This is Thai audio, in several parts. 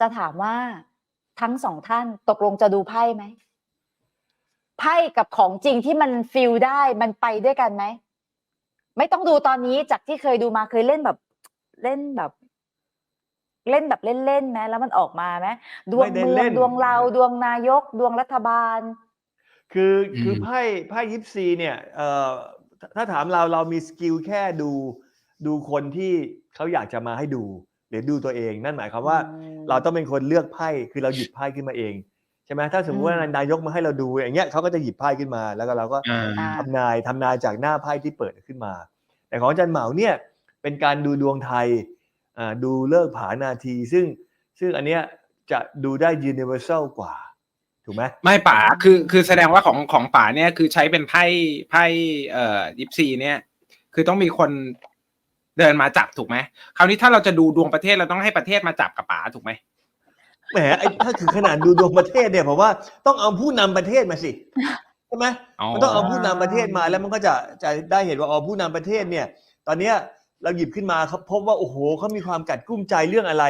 จะถามว่าทั้งสองท่านตกลงจะดูไพ่ไหมไพ่กับของจริงที่มันฟิลได้มันไปด้วยกันไหมไม่ต้องดูตอนนี้จากที่เคยดูมาเคยเล่นแบบเล่นแบบ เล่นแบบเล่นๆไหมแล้วมันออกมาไหมดวงไม่ได้เมืเล่องนดวงเราดวงนายก ดวงรัฐบาล คือคือมไพ่ไพ่ยิปซีเนี่ยเอ่อถ้าถ้าถามเราเรามีสกิลแค่ดู ดูคนที่เขาอยากจะมาให้ดูห รือดูตัวเอง นั่นหมายความว่าอืมเราต้องเป็นคนเลือกไพ่คือเราหยิบไพ่ขึ้นมาเองใช่ไหมถ้าสมมติว่าอืมนายกมาให้เราดูอย่างเงี้ยเขาก็จะหยิบไพ่ขึ้นมา แล้วก็เราก็อ่าอ่าทำนายทำนายจากหน้าไพ่ที่เปิดขึ้นมา แต่ของอาจารย์เหมาเนี่ยเป็นการดูดวงไทยอ่าดูเลิกผานาที ซึ่งซึ่งอันเนี้ยจะดูได้ universal กว่าถูกไหมไม่ป๋าคือคือแสดงว่าของของป๋าเนี่ยคือใช้เป็นไพ่ไพ่เอ่อยิปซีเนี่ย คือต้องมีคน เดินมาจับถูกไหมคราวนี้ถ้าเราจะดูดวงประเทศเราต้องให้ประเทศมาจับกับป๋าถูกไหมแหมไอ้ถ้าถึงขนาดดูดวงประเทศเนี่ยผมว่าต้องเอาผู้นำประเทศมาสิใช่ไหมมันต้องเอาผู้นำประเทศมาแล้วมันก็จะจะได้เห็นว่าอ๋อผู้นำประเทศเนี่ย ตอนเนี้ยเราหยิบขึ้นมาเขาพบว่าโอ้โหเขามีความกัดกุ้มใจเรื่องอะไร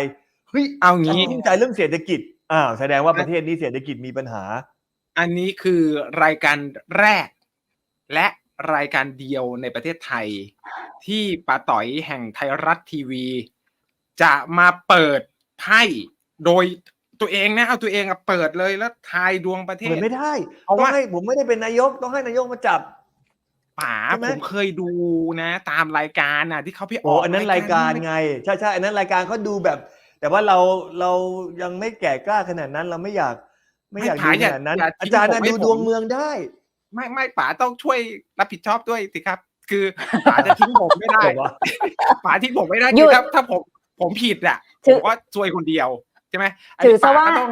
เฮ้ยเอากัดงี้กุ้มใจเรื่องเศรษฐกิจอ้าวแสดงว่าประเทศนี้เศรษฐกิจมีปัญหา อันนี้คือรายการแรกและ รายการเดียวในประเทศไทย ที่ป๋าต่อยแห่งไทยรัฐทีวี จะมาเปิดไพ่โดยตัวเองนะเอาตัวเองอะเปิดเลยแล้วทายดวงประเทเปิศดไม่ได้เพราะต้องว่าให้ผมไม่ได้เป็นนายกต้องให้นายกมาจับป๋าใช่ไหมผมเคยดูนะ ตามรายการน่ะ ที่เขาพี่อโอ้อกอันนั้นรายการไงใช่ใช่อันนั้นรายการเขาดูแบบ แต่ว่าเราเรายังไม่แก่กล้าขนาดนั้นเราไม่อยาก ไม่อยากดูขนาดนั้น อาจารย์น่ะดูดวงเมืองได้ ไม่ไม่ป๋าต้องช่วยรับผิดชอบด้วยสิครับ คือป๋าจะทิ้งผมไม่ได้บอกว่าป๋าทิ้งผมไม่ได้หยุคือดถ้าถ้าผมผมผิดอะถืผอมก็ซวยคนเดียวใช่ไหมนถืนี้อซะป๋ว่าก็ต้อง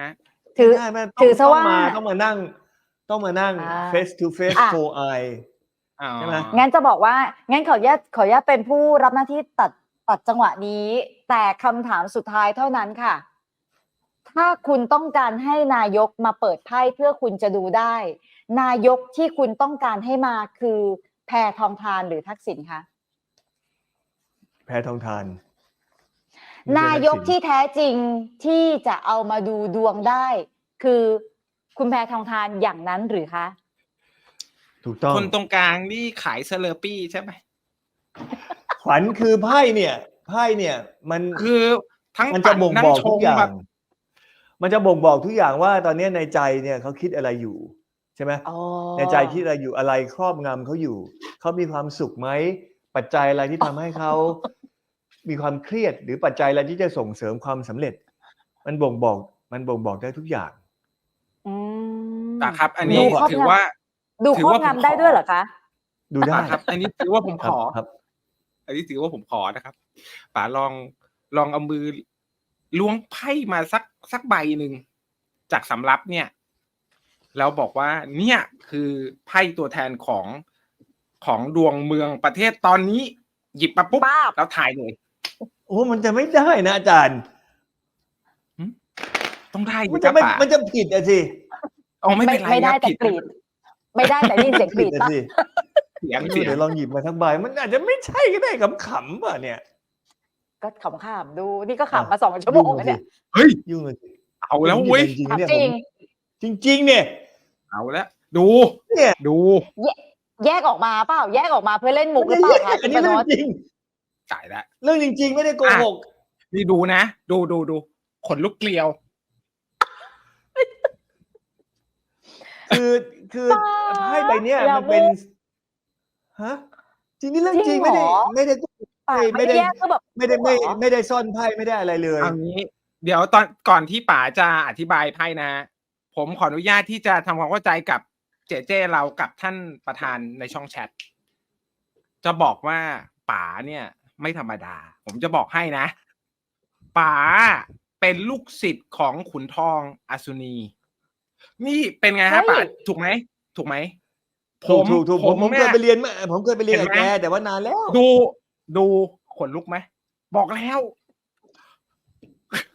นะถือไม่ได้ไม่ถือซะต้องว่ามาต้องมานั่ง ต้องมานั่งอ่า face to face อะ for eye อ๋อใช่ไหมงั้นจะบอกว่า งั้นขออนุญาตขออนุญาตเป็นผู้รับหน้าที่ตัดตัดจังหวะนี้ แต่คำถามสุดท้ายเท่านั้นค่ะ ถ้าคุณต้องการให้นายกมาเปิดไพ่เพื่อคุณจะดูได้ นายกที่คุณต้องการให้มาคือแพทองทานหรือทักษิณคะแพ้ทองทาน นายกที่แท้จริงที่จะเอามาดูดวงได้ คือคุณแพทองทานอย่างนั้นหรือคะถูกต้องคนตรงกลางนี่ขายเซเลอร์ปี้ใช่ไหมขวัญคือไพ่เนี่ยไพ่เนี่ย มันคือทั้งมันจะบ่งบอกนั่ชทุกอย่างแบบมันจะบ่งบอกทุกอย่างว่าตอนนี้ในใจเนี่ยเขาคิดอะไรอยู่ ใช่ไหมอ๋อในใจคิดอะไรอยู่อะไรครอบงำเขาอยู่ เขามีความสุขไหม ปัจจัยอะไรที่ทำให้เขามีความเครียดหรือปัจจัยอะไรที่จะส่งเสริมความสำเร็จ มันบ่งบอกมันบ่งบอกได้ทุกอย่าง อืมนะครับ อันนี้ดูครอบถืองำว่าดูถืครอบว่าผมงำได้ขอด้วยเหรอคะ ดูได้ครับ อันนี้ถือว่าผมคขรับอ ครับ อันนี้ถือว่าผมขอนะครับป๋าลองลองเอามือล้วงไพ่มาสักสักใบหนึ่งจากสำรับเนี่ย แล้วบอกว่าเนี่ยคือไพ่ตัวแทนของของดวงเมืองประเทศตอนนี้หยิบมาปุ๊บป๊าบแล้วถ่ายเลยโอ้มันจะไม่ได้นะอาจารย์ต้องได้มัดินคจะรับไม่ป๋ามันจะผิดอะสิอ๋อไม่เป็นไรไม่ได้ครับแต่ผิดกรีดไม่ได้แต่ได้ยินเสียงกรีผิดดอะปะสิเสียงไม่รู้เสียงเดี๋ยวลองหยิบมาทั้งใบมันอาจจะไม่ใช่ก็ได้ขำๆป่ะเนี่ย ก็ขำๆดูนี่ก็อะขำมาสองชั่วโมงแล้วเนี่ยเฮ้ยยุ่งเลยสิเอาแล้วเว้ยจริงๆถามเนี่ย จริงผมจริง ๆ เนี่ย เอาแล้วดูเนี่ย ดูแยกออกมาเปล่า แยกออกมาเพื่อเล่นมุกหรือเปล่าคะอัคุนณนี้ปเรื่นองดจริงจ่ายแล้วเรื่องจริง ๆ ไม่ได้โกหกนี่ดูนะ ดูดูดูขนลุกเกลียว คือคือไพ่ใบเนี้ยอย่ามันเป็นมุกฮะจริงนี่เรื่องจจริริงงไม่ได้เหรอไม่ได้ปากไม่ไม่ได้ได้แยกก็แบบไม่ได้ไม่เหรอไม่ได้ซ่อนไพ่ไม่ได้อะไรเลยเอางี้ เดี๋ยวตอนก่อนที่ป๋าจะอธิบายไพ่นะ ผมขออนุญาตที่จะทำความเข้าใจกับเจเจเรากับท่านประธานในช่องแชทจะบอกว่าป๋าเนี่ย ไม่ธรรมดา ผมจะบอกให้นะป๋าเป็นลูกศิษย์ของขุนทองอสุนี นี่เป็นไงฮะเฮ้ยป๋าถูกไหมถูกไหมถูกถูกถูกผมผมนี่เคยไปเรียนมาผมเคยไปเรียนกับเห็นไหมแกแต่ว่านานแล้ว ดูดูขนลุกไหมบอกแล้ว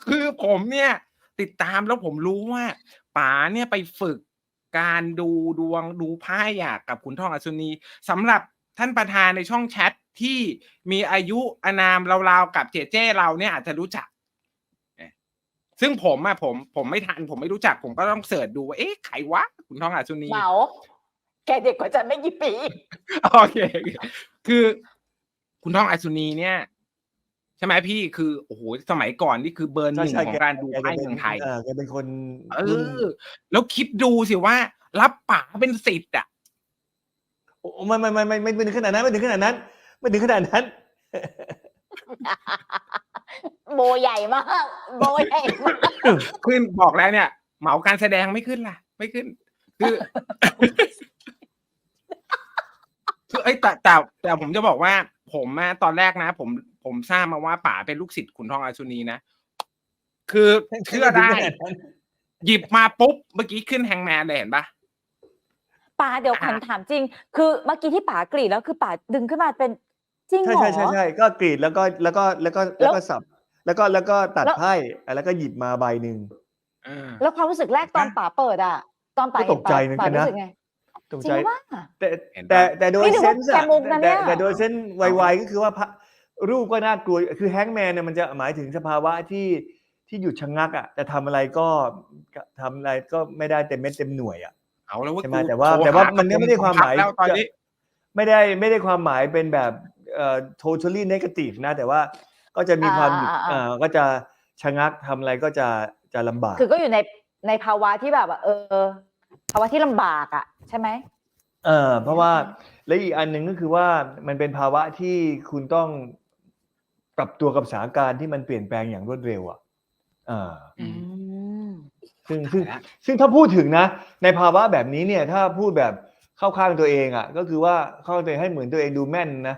คือผมเนี่ย ติดตามแล้วผมรู้ว่า ป๋าเนี่ยไปฝึกการดูดวงดูไพ่อะกับขุนทองอัศนีสำหรับท่านประธานในช่องแชทที่มีอายุอานามราวๆกับเจเจเราเนี่ยอาจจะรู้จัก ซึ่งผมอะผมผมไม่ทันผมไม่รู้จักผมก็ต้องเสิร์ชดูว่าเอ๊ะใครวะคุณทองอาชุนีเหมาแกเด็กกว่าฉันไม่กี่ปี โอเค คือ คุณทองอาชุนีเนี่ย ใช่ไหมพี่คือโอ้โหสมัยก่อนนี่คือเบอร์หนึ่งของการดูไพ่เมืองไทยเออแกเป็นคนเอรุ่นอแล้วคิดดูสิว่า รับป๋าเป็นสิทธิ์อะโอ้ไม่ไม่ไม่ไม่ไม่ไม่ถึงขนาดนั้นไม่ถึงขนาดนั้นไม่ถึงขนาดนั้น โบใหญ่มากโบใหญ่มากขึ้นบอกแล้วเนี่ย เหมาการแสดงไม่ขึ้นล่ะ ไม่ขึ้น คือคือไอ้ยแต่แต่แต่ผมจะบอกว่า ผมอะตอนแรกนะ ผม ผมทราบมาว่าป๋าเป็นลูกศิษย์ขุนทองอาชุนีนะ คือเชื่อได้ หยิบมาปุ๊บ เมื่อกี้ขึ้นแฮงแมนเลยเห็นปะป๋าเดี๋ยวขวัญถามจริง คือเมื่อกี้ที่ป๋ากรีดแล้วคือป๋าดึงขึ้นมาเป็นจริงเหใช่รอใช่ใช่ใช่ก็กรีดแล้วก็แล้วก็แล้วก็แล้วก็สับ แล้วก็แล้วก็ตัดแล้วไพ่แล้วก็หยิบมาใบหนึ่งเออแล้วความรู้สึกแรกตอนป๋าเปิดอะ ตอนป๋าก็เห็ตนกใจป๋าเหมือนกัป๋านนะรู้สึกไงตกจริใจงว่าแต่เห็นปะแต่แต่โดยไม่นึกเซว่านส์แกมุกนะแต่เนี่ยแต่โดยเส้นไวๆก็คือว่าพ ระรูปก็น่ากลัว คือแฮงก์แมนเนี่ยมันจะหมายถึงสภาวะที่ที่หยุดชะงักอะจะทำอะไรก็ทำอะไรก็ไม่ได้เต็มเม็ดเต็มหน่วยอะเอาแล้วว่าใช่ไหมกูแต่ว่าโทรแต่ว่าหมันก็ไม่ได้ความหมายแล้วตอนนี้ไม่ได้ไม่ได้ความหมายเป็นแบบเอ่อ totally negative นะ แต่ว่าก็จะมีความหยุดอ่าอ่าอ่าเอ่อก็จะชะงักทำอะไรก็จะจะลำบาก คือก็อยู่ในในภาวะที่แบบว่าเออ ภาวะที่ลำบากอะ ใช่ไหมเออเพราะว่าและอีกอันหนึ่งก็คือว่ามันเป็นภาวะที่คุณต้อง ปรับตัวกับสถานการณ์ที่มันเปลี่ยนแปลงอย่างรวดเร็วอะอ่าอืมซึ่งซึ่งตายละซึ่งถ้าพูดถึงนะ ในภาวะแบบนี้เนี่ย ถ้าพูดแบบเข้าข้างตัวเองอะ ก็คือว่าเข้าข้างตัวเองให้เหมือนตัวเองดูแม่นนะ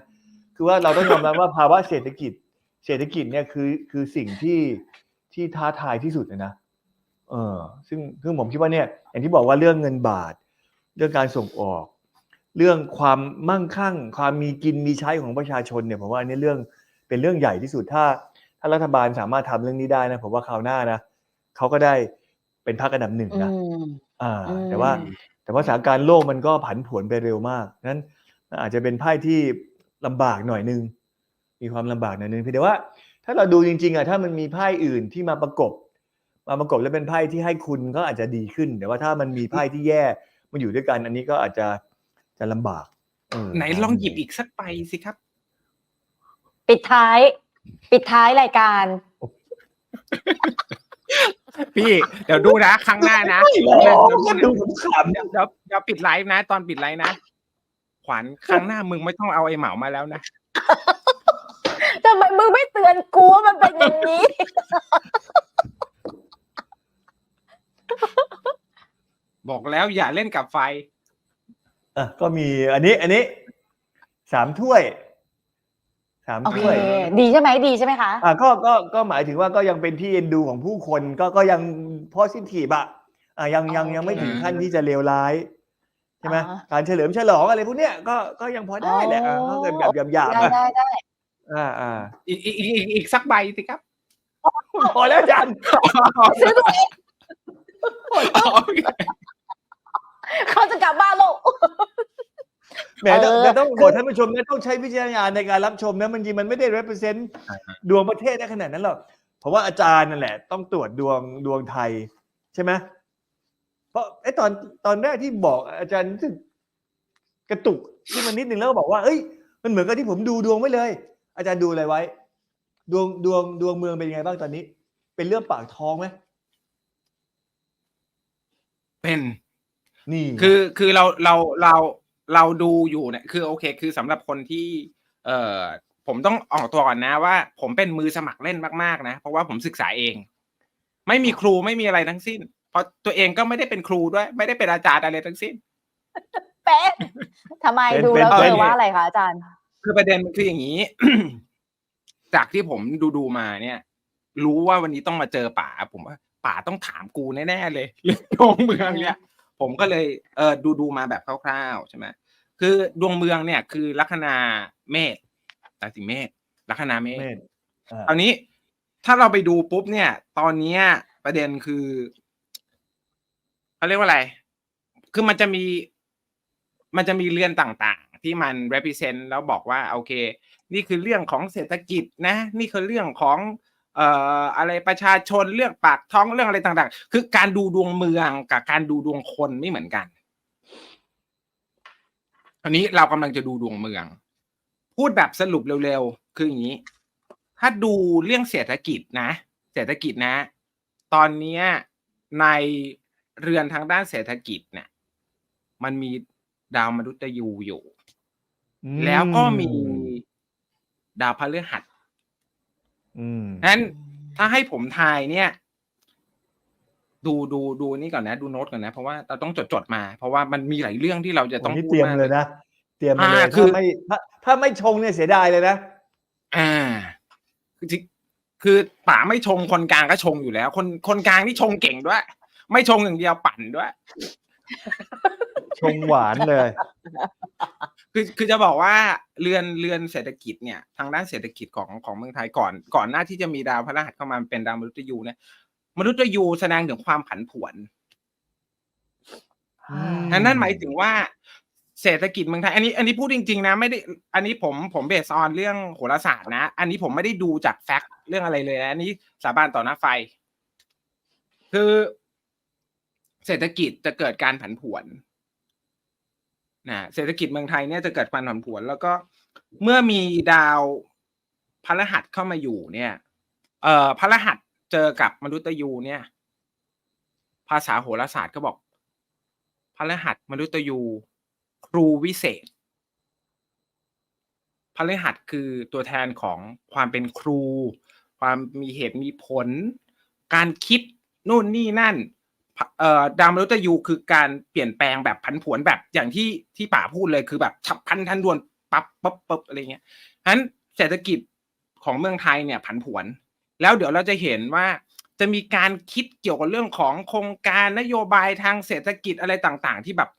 คือว่าเราต้องยอมรับว่าภาวะเศรษฐกิจ เศรษฐกิจเนี่ยคือคือสิ่งที่ที่ท้าทายที่สุดเลยนะเออ ซึ่งซึ่งผมคิดว่าเนี่ย อย่างที่บอกว่าเรื่องเงินบาท เรื่องการส่งออก เรื่องความมั่งคั่ง ความมีกินมีใช้ของประชาชนเนี่ยผมว่าอันนี้เรื่อง เป็นเรื่องใหญ่ที่สุดถ้าถ้ารัฐบาลสามารถทำเรื่องนี้ได้นะผมว่าคราวหน้านะเขาก็ได้เป็นพรรคอันดับหนึ่งอืนะมอ่าอืมแต่ว่าแต่ว่าสถานการณ์โลกมันก็ผันผวนไปเร็วมากนั้นอาจจะเป็นไพ่ที่ลำบากหน่อยนึง มีความลำบากหน่อยนึงเพียงแต่ว่า ถ้าเราดูจริงๆอะถ้ามันมีไพ่อื่นที่มาประกบ มาประกบแล้วเป็นไพ่ที่ให้คุณก็อาจจะดีขึ้น แต่ว่าถ้ามันมีไพ่ที่แย่มาอยู่ด้วยกัน อันนี้ก็อาจจะจะลำบากเออไหนลองหยิบอีกสักใบสิครับ ปิดท้าย ปิดท้ายรายการ พี่เดี๋ยวดูนะครั้งหน้านะไม่หรอกก็ดูขำเดี๋ยวเดี๋ยวเดี๋ยวปิดไลฟ์นะ ตอนปิดไลฟ์นะ ขวัญครั้งหน้ามึงไม่ต้องเอาไอ้เหมามาแล้วนะทำไมมึงไม่เตือนกูว่ามันเป็นอย่างนี้ บอกแล้วอย่าเล่นกับไฟ อะก็มีอันนี้อันนี้สามถ้วย สามโอเคถ้วยดีใช่ไหมดีใช่ไหมคะอะก็ก็ก็หมายถึงว่าก็ยังเป็นที่เอ็นดูของผู้คนก็ก็ยังพอสิทีบอะอะยังยังยังไม่ถึงขั้นที่จะเลวร้ายใช่ไหมอ่าการเฉลิมฉลองอะไรพวกเนี้ยก็ก็ยังพอได้แหละอะอ๋อก็เกิดแบบหยาบๆได้อะได้ได้อ่าอ่าอีกอีกอีกอีกอีกสักใบสิครับพอแล้วอาจันซื้อตัวเองโอเคเขาจะกลับบ้านลูก แหมแต่เออแต่ต้องบอกท่านผู้ชมนะต้องใช้วิจารณญาณในการรับชมนะมันจริงมันไม่ได้ represent ดวงประเทศได้ขนาดนั้นหรอกเพราะว่าอาจารย์นั่นแหละ ต้องตรวจดวงดวงไทย ใช่ไหมเพราะไอ้ตอนตอนแรกที่บอกอาจารย์รู้สึกกระตุกขึ้นมานิดนึงแล้วก็บอกว่าเอ้ย มันเหมือนกับที่ผมดูดวงไว้เลย อาจารย์ดูอะไรไว้ ดวงดวงดวงเมืองเป็นยังไงบ้างตอนนี้ เป็นเรื่องปากท้องไหมเป็น นี่ คือคือเราเราเรา เราดูอยู่เนี่ยคือโอเค คือสำหรับคนที่ เอ่อผมต้องออกตัวก่อนนะว่า ผมเป็นมือสมัครเล่นมากๆนะเพราะว่าผมศึกษาเอง ไม่มีครูไม่มีอะไรทั้งสิ้น เพราะตัวเองก็ไม่ได้เป็นครูด้วย ไม่ได้เป็นอาจารย์อะไรทั้งสิ้นเป็นทำไมดูแล้วเจอว่าอะไรคะอาจารย์ คือประเด็นมันคืออย่างนี้ จากที่ผมดูดูๆมาเนี่ย รู้ว่าวันนี้ต้องมาเจอป๋าผมว่าป๋าต้องถามกูแน่ๆเลยเรื่องดวงเมืองเนี่ย ผมก็เลยเออดูดูๆมาแบบคร่าวๆใช่ไหม คือดวงเมืองเนี่ยคือลัคนาเมษราศีเมษลัคนาเมษเมธอ่าคราวนี้ถ้าเราไปดูปุ๊บเนี่ย ตอนเนี้ยประเด็นคือเขาเรียกว่าอะไร คือมันจะมี มันจะมีเรือนต่างๆ ที่มัน represent แล้วบอกว่า โอเค นี่คือเรื่องของเศรษฐกิจนะ นี่คือเรื่องของ เอ่ออะไรประชาชนเรื่องปากท้องเรื่องอะไรต่าง ๆ คือการดูดวงเมืองกับการดูดวงคนไม่เหมือนกัน อันนี้เรากำลังจะดูดวงเมือง พูดแบบสรุปเร็วๆ คืออย่างนี้ ถ้าดูเรื่องเศรษฐกิจนะ เศรษฐกิจนะ ตอนเนี้ยในเรือนทางด้านเศรษฐกิจเนี่ยมันมีดาวมนุษย์ยูอยู่ แล้วก็มีดาวพฤหัสอืมนั้นถ้าให้ผมทายเนี่ย ดูดูดูนี่ก่อนนะ ดูโน้ตก่อนนะ เพราะว่าเราต้องจดจดๆมา เพราะว่ามันมีหลายเรื่องที่เราจะต้องโนี่พูดเตรียมมากเลยนะเตรียมมาเลยอ่าคืถ้าอไม่ถ้าถ้าไม่ชงเนี่ยเสียดายเลยนะ อ่า คือที่คือป๋าไม่ชงคนกลางก็ชงอยู่แล้ว คนคนกลางนี่ชงเก่งด้วย ไม่ชงอย่างเดียวปั่นด้วย ชงหวานเลย คือคือจะบอกว่าเรือนเรือนเศรษฐกิจเนี่ย ทางด้านเศรษฐกิจของของเมืองไทยก่อน ก่อนหน้าที่จะมีดาวพฤหัสเข้ามาเป็นดาวมนุษย์ยูเนี่ย มนุษย์ยูแสดงถึงความผันผวนอืมนั่นหมายถึงว่าเศรษฐกิจเมืองไทยอันนี้ อันนี้พูดจริง ๆ นะ ไม่ได้ อันนี้ผมผมเบสออนเรื่องโหราศาสตร์นะ อันนี้ผมไม่ได้ดูจากแฟกต์เรื่องอะไรเลยนะอันนี้สาบานต่อหน้าไฟ คือเศรษฐกิจจะเกิดการผันผวนนะเศรษฐกิจเมืองไทยเนี่ยจะเกิดการผันผวน แล้วก็เมื่อมีดาวพฤหัสเข้ามาอยู่เนี่ย เอ่อพฤหัส เจอกับมนุษย์ยูเนี่ย ภาษาโหราศาสตร์ก็บอกพฤหัสมนุษย์ยูครูวิเศษพฤหัสคือตัวแทนของความเป็นครู ความมีเหตุมีผล การคิดนู่นนี่นั่นเอ่อดาวมนุษย์ยูคือการเปลี่ยนแปลงแบบผันผวนแบบอย่างที่ที่ป๋าพูดเลยคือแบบฉับพันทันด่วนปั๊บปั๊บปั๊บอะไรเงี้ยฉะนั้นเศรษฐกิจของเมืองไทยเนี่ยผันผวน แล้วเดี๋ยวเราจะเห็นว่าจะมีการคิดเกี่ยวกับเรื่องของโครงการนโยบายทางเศรษฐกิจอะไรต่างๆ ที่แบบ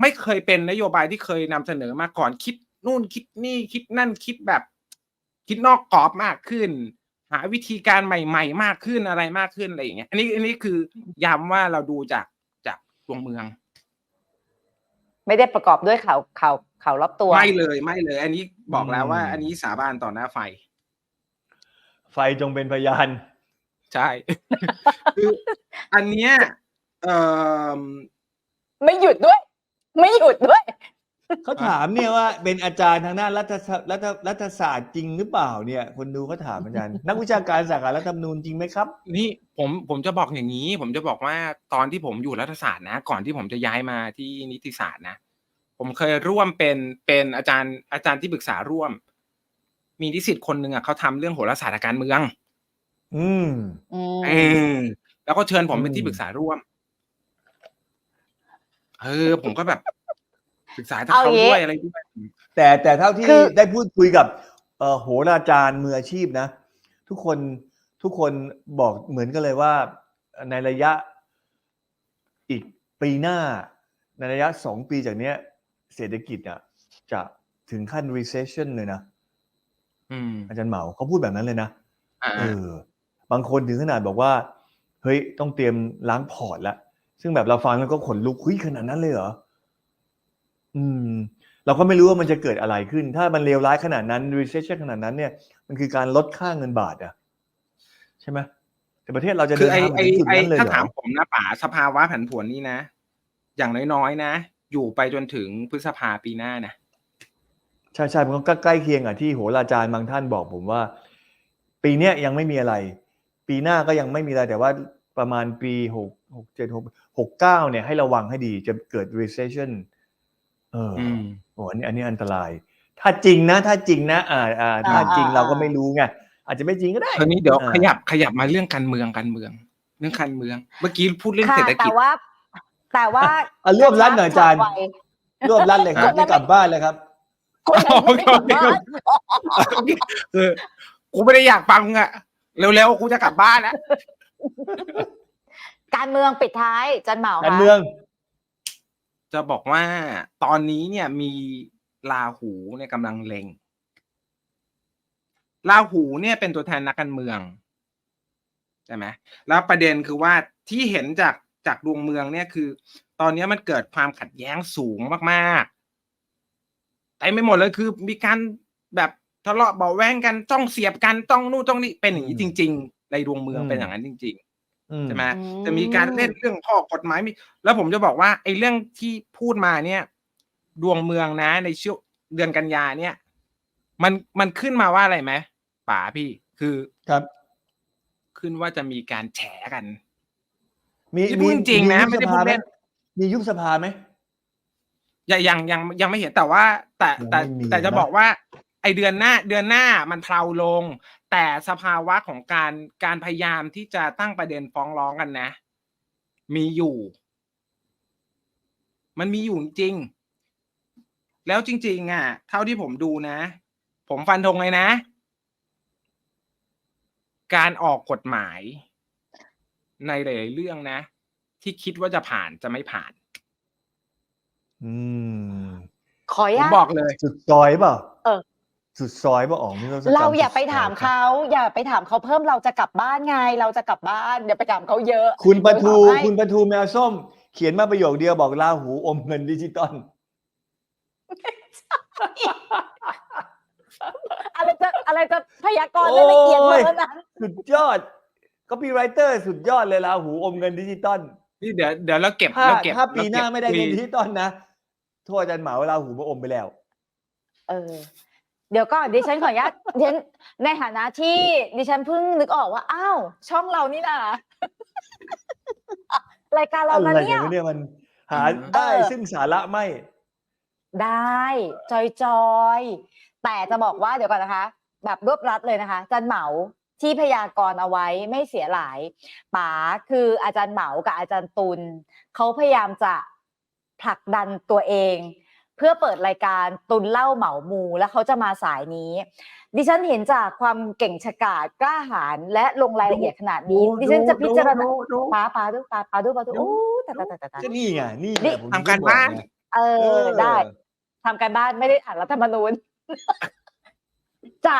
ไม่เคยเป็นนโยบายที่เคยนำเสนอมาก่อนคิดนู่นคิดนี่คิดนั่นคิดแบบ คิดนอกกรอบมากขึ้น หาวิธีการใหม่ ๆ มากขึ้นอะไรมากขึ้นอะไรอย่างเงี้ยอันนี้อันนี้คือย้ำว่าเราดูจากจากดวงเมือง ไม่ได้ประกอบด้วยข่าวข่าวข่าวรอบตัว ไม่เลยไม่เลย อันนี้บอกแล้วว่าอืมอันนี้สาบานต่อหน้าไฟ ไฟจงเป็นพยาน ใช่คืออันเนี้ยเอ่อไม่หยุดด้วย ไม่หยุดด้วยเขาถามเนี่ยว่าเป็นอาจารย์ทางด้านรัฐศารัฐรัฐศาสตร์จริงหรือเปล่าเนี่ย คนดูเขาถามอาจารย์นักวิชาการสาขารัฐธรรมนูญจริงไหมครับ นี่ผมผมจะบอกอย่างนี้ ผมจะบอกว่าตอนที่ผมอยู่รัฐศาสตร์นะ ก่อนที่ผมจะย้ายมาที่นิติศาสตร์นะ ผมเคยร่วมเป็นเป็นอาจารย์อาจารย์ที่ปรึกษาร่วม มีนิสิตคนหนึ่งอะเขาทำเรื่องโหราศาสตร์การเมือง อืมอืมเออแล้วก็เชิญผมเป็นอืมที่ปรึกษาร่วม เออ ผมก็แบบปรึกษาทั้งเอาเขาอย่างงี้ด้วยอะไรด้วยแต่แต่เท่าที่คือได้พูดคุยกับเอ่อโหราจารย์มืออาชีพนะ ทุกคนทุกคนบอกเหมือนกันเลยว่า ในระยะอีกปีหน้า ในระยะสองปีจากเนี้ย เศรษฐกิจอะ จะถึงขั้น recession เลยนะ อืมอาจารย์เหมาเขาพูดแบบนั้นเลยนะอ่าเออบางคนถึงขนาดบอกว่า เฮ้ยต้องเตรียมล้างพอร์ตแล้วซึ่งแบบเราฟังแล้วก็ขนลุกเฮ้ยขนาดนั้นเลยเหรออืม เราก็ไม่รู้ว่ามันจะเกิดอะไรขึ้น ถ้ามันเลวร้ายขนาดนั้น recession ขนาดนั้นเนี่ย มันคือการลดค่าเงินบาทอะใช่ไหมแต่ประเทศเราจะคืเดิอนไอทางไอถึงจุดไอนั้นเลยถ้าเหรถามอผมนะป๋าสภาวะผันผวนนี่นะ อย่างน้อยๆนะ อยู่ไปจนถึงพฤษภาปีหน้านะ ใช่ใช่มันก็ใกล้เคียงกับที่โหราจารย์บางท่านบอกผมว่า ปีเนี้ยยังไม่มีอะไร ปีหน้าก็ยังไม่มีอะไรแต่ว่าประมาณปีหกหกเจ็ดหกหกเก้าเนี่ยให้ระวังให้ดีจะเกิด recession เออออืมโอ้อันนี้อันนี้อันตราย ถ้าจริงนะ ถ้าจริงนะ อ่าอ่าถ้าจริงอ่าเราก็ไม่รู้ไงอาจจะไม่จริงก็ได้คราวนี้เดี๋ยวอ่าขยับขยับมาเรื่องการเมืองการเมือง เรื่องการเมือง เมื่อกี้พูดเรื่องค่ะเศรษฐแต่กิจว่า แต่ว่าอะรวบรัดหน่อยอาจารย์ไวรวบรัดเลยครับไม่กลับบ้านเลยครับ คนนั้นไม่กลับบ้านคือกูไม่ได้อยากฟังอะเร็วๆกูจะกลับบ้านแล้วการเมืองปิดท้ายจันเหมาการเมือง จะบอกว่าตอนนี้เนี่ยมีลาหูเนี่ยกำลังเล็งลาหูเนี่ยเป็นตัวแทนนักการเมืองใช่ไหมแล้วประเด็นคือว่าที่เห็นจากจากดวงเมืองเนี่ยคือ ตอนนี้มันเกิดความขัดแย้งสูงมากๆ แต่ไม่หมดเลยคือ มีการแบบทะเลาะเบาะแว้งกันต้องเสียบกันต้องนู่นต้องนี่เป็นอย่างนี้อืจมริง ๆ ในดวงเมืองอืมเป็นอย่างนั้นจริงอืๆมใช่ไหมอืมจะมีการเล่นเรื่องข้อกฎหมายมีแล้วผมจะบอกว่าไอ้เรื่องที่พูดมาเนี่ย ดวงเมืองนะในช่วงเดือนกันยาเนี่ย มันมันขึ้นมาว่าอะไรไหมป๋าพี่คือครับขึ้นว่าจะมีการแฉกัน มีนี่พูดจริงๆนะยุบไม่ได้สภาพูดไหมเล่นมียุบสภาไหม ยังยังยังยังไม่เห็นแต่ว่า แต่แต่ยังไม่มีแต่จะนะ บอกว่า ไอเดือนหน้าเดือนหน้ามันเพลาลง แต่สภาวะของการการพยายามที่จะตั้งประเด็นฟ้องร้องกันนะ มีอยู่ มันมีอยู่จริงๆแล้วจริง ๆ อะ เท่าที่ผมดูนะ ผมฟันธงเลยนะ การออกกฎหมาย ในหลายๆเรื่องนะ ที่คิดว่าจะผ่านจะไม่ผ่าน อืมขออนุผมญาตบอกเลย สุดซอยเปล่าเออ สุดซอยเปล่าอ๋องนี่ก็เราอย่าไปสุดซถามเขาอย่าไปถามเขาเพิ่มเราจะกลับบ้านไง เราจะกลับบ้านอย่าไปถามเขาเยอะ คุณปทูเดี๋ยวถามให้ คุณปทูแมวส้ม เขียนมาประโยคเดียวบอกลาหูอมเงินดิจิตอลอะไรจะอะไรจะพยากรณ์ได้ละเอียดขนาดนั้นสุดยอดก็ปีไรเตอร์สุดยอดเลยลาหูอมเงินดิจิตอลนี่เดี๋ยวเดี๋ยวเราเก็บถ้าเราเก็บถ้าปีหน้าเรก็บไม่ได้เงินคุยดิจิตอลนะ โทษอาจารย์เหมาลาหูมาอมไปแล้ว เออ เดี๋ยวก่อนดิฉันขออนุญาตดิฉันในฐานะที่ดิฉันเพิ่งนึกออกว่าอ้าวช่องเรานี่นะรายการเราอะไรนะอเนี่ย่ายงนี้เนี่ยมันหาอืมได้เออซึ่งสาระไม่ ได้จอยจอยๆแต่จะบอกว่าเดี๋ยวก่อนนะคะ แบบรวบรัดเลยนะคะอาจารย์เหมาที่พยากรณ์เอาไว้ไม่เสียหลายป๋าคืออาจารย์เหมากับอาจารย์ตุลเขาพยายามจะ ผลักดันตัวเอง เพื่อเปิดรายการตุนเล่าเหมามูแล้วเขาจะมาสายนี้ ดิฉันเห็นจากความเก่งฉกาจกล้าหาญและลงรายละเอียดขนาดนี้ ดิฉันจะพิจารณาดูดูป้าป้าดูป้าป้าดูป้าดูโอ้แต่แต่แต่แต่ก็นี่ไงนี่นี่ไงผมทำการบ้านถึงได้เอบอกอไงได้ทำการบ้านไม่ได้อ่านรัฐธรรมนูญจะ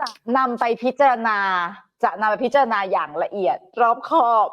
จะนำไปพิจารณา จะนำไปพิจารณาอย่างละเอียดรอบคอบ